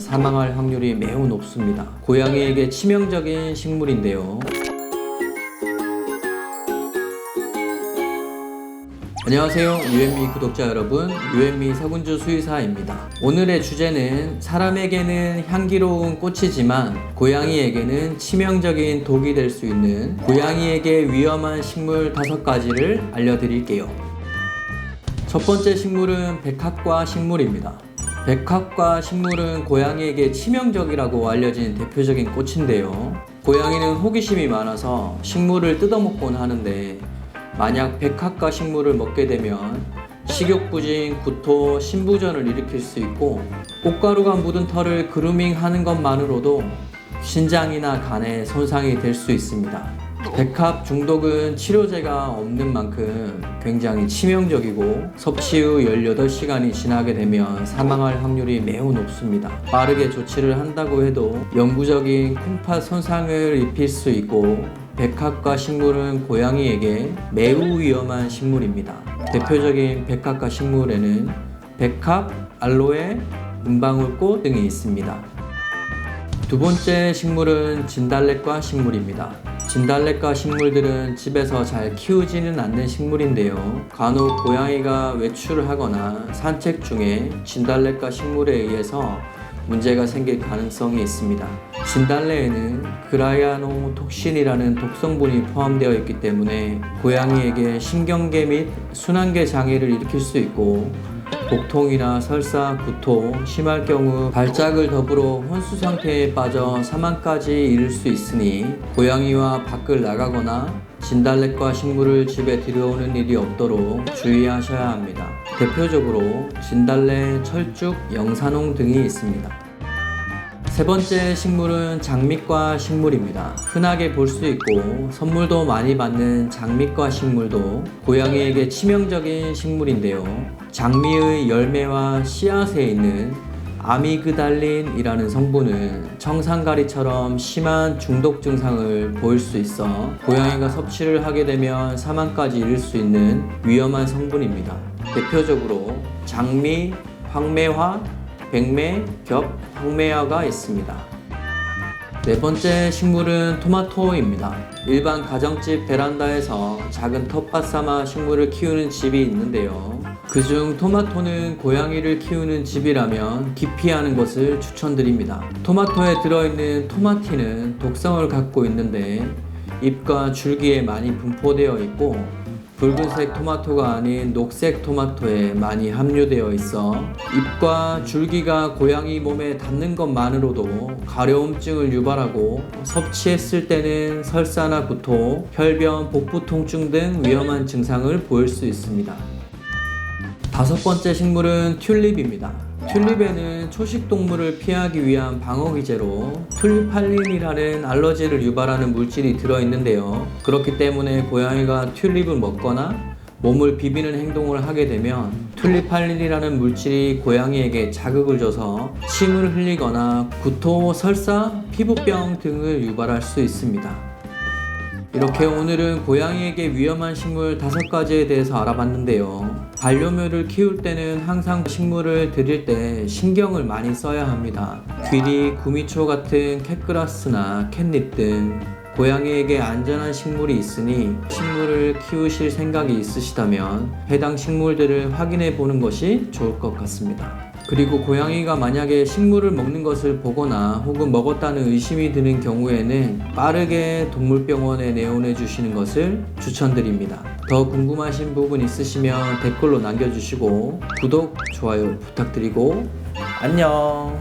사망할 확률이 매우 높습니다. 고양이에게 치명적인 식물인데요. 안녕하세요. 유앤미 구독자 여러분. 유앤미 서군주 수의사입니다. 오늘의 주제는 사람에게는 향기로운 꽃이지만 고양이에게는 치명적인 독이 될 수 있는 고양이에게 위험한 식물 다섯 가지를 알려드릴게요. 첫 번째 식물은 백합과 식물입니다. 백합과 식물은 고양이에게 치명적이라고 알려진 대표적인 꽃인데요. 고양이는 호기심이 많아서 식물을 뜯어먹곤 하는데 만약 백합과 식물을 먹게 되면 식욕부진, 구토, 신부전을 일으킬 수 있고 꽃가루가 묻은 털을 그루밍 하는 것만으로도 신장이나 간에 손상이 될 수 있습니다. 백합 중독은 치료제가 없는 만큼 굉장히 치명적이고 섭취 후 18시간이 지나게 되면 사망할 확률이 매우 높습니다. 빠르게 조치를 한다고 해도 영구적인 콩팥 손상을 입힐 수 있고 백합과 식물은 고양이에게 매우 위험한 식물입니다. 대표적인 백합과 식물에는 백합, 알로에, 은방울꽃 등이 있습니다. 두 번째 식물은 진달래과 식물입니다. 진달래과 식물들은 집에서 잘 키우지는 않는 식물인데요. 간혹 고양이가 외출을 하거나 산책 중에 진달래과 식물에 의해서 문제가 생길 가능성이 있습니다. 진달래에는 그라이아노톡신이라는 독성분이 포함되어 있기 때문에 고양이에게 신경계 및 순환계 장애를 일으킬 수 있고 복통이나 설사, 구토, 심할 경우 발작을 더불어 혼수 상태에 빠져 사망까지 이를 수 있으니 고양이와 밖을 나가거나 진달래과 식물을 집에 들여오는 일이 없도록 주의하셔야 합니다. 대표적으로 진달래, 철쭉, 영산홍 등이 있습니다. 세 번째 식물은 장미과 식물입니다. 흔하게 볼 수 있고 선물도 많이 받는 장미과 식물도 고양이에게 치명적인 식물인데요. 장미의 열매와 씨앗에 있는 아미그달린이라는 성분은 청산가리처럼 심한 중독 증상을 보일 수 있어 고양이가 섭취를 하게 되면 사망까지 이를 수 있는 위험한 성분입니다. 대표적으로 장미, 황매화, 백매, 겹, 황매화가 있습니다. 네 번째 식물은 토마토입니다. 일반 가정집 베란다에서 작은 텃밭 삼아 식물을 키우는 집이 있는데요. 그중 토마토는 고양이를 키우는 집이라면 기피하는 것을 추천드립니다. 토마토에 들어있는 토마틴은 독성을 갖고 있는데 잎과 줄기에 많이 분포되어 있고 붉은색 토마토가 아닌 녹색 토마토에 많이 함유되어 있어 잎과 줄기가 고양이 몸에 닿는 것만으로도 가려움증을 유발하고 섭취했을 때는 설사나 구토, 혈변, 복부 통증 등 위험한 증상을 보일 수 있습니다. 다섯 번째 식물은 튤립입니다. 튤립에는 초식 동물을 피하기 위한 방어 기제로 튤립할린이라는 알러지를 유발하는 물질이 들어 있는데요. 그렇기 때문에 고양이가 튤립을 먹거나 몸을 비비는 행동을 하게 되면 튤립할린이라는 물질이 고양이에게 자극을 줘서 침을 흘리거나 구토, 설사, 피부병 등을 유발할 수 있습니다. 이렇게 오늘은 고양이에게 위험한 식물 다섯 가지에 대해서 알아봤는데요. 반려묘를 키울 때는 항상 식물을 들일 때 신경을 많이 써야 합니다. 귀리, 구미초 같은 캣그라스나 캣닙 등 고양이에게 안전한 식물이 있으니 식물을 키우실 생각이 있으시다면 해당 식물들을 확인해 보는 것이 좋을 것 같습니다. 그리고 고양이가 만약에 식물을 먹는 것을 보거나 혹은 먹었다는 의심이 드는 경우에는 빠르게 동물병원에 내원해 주시는 것을 추천드립니다. 더 궁금하신 부분 있으시면 댓글로 남겨주시고 구독, 좋아요 부탁드리고 안녕!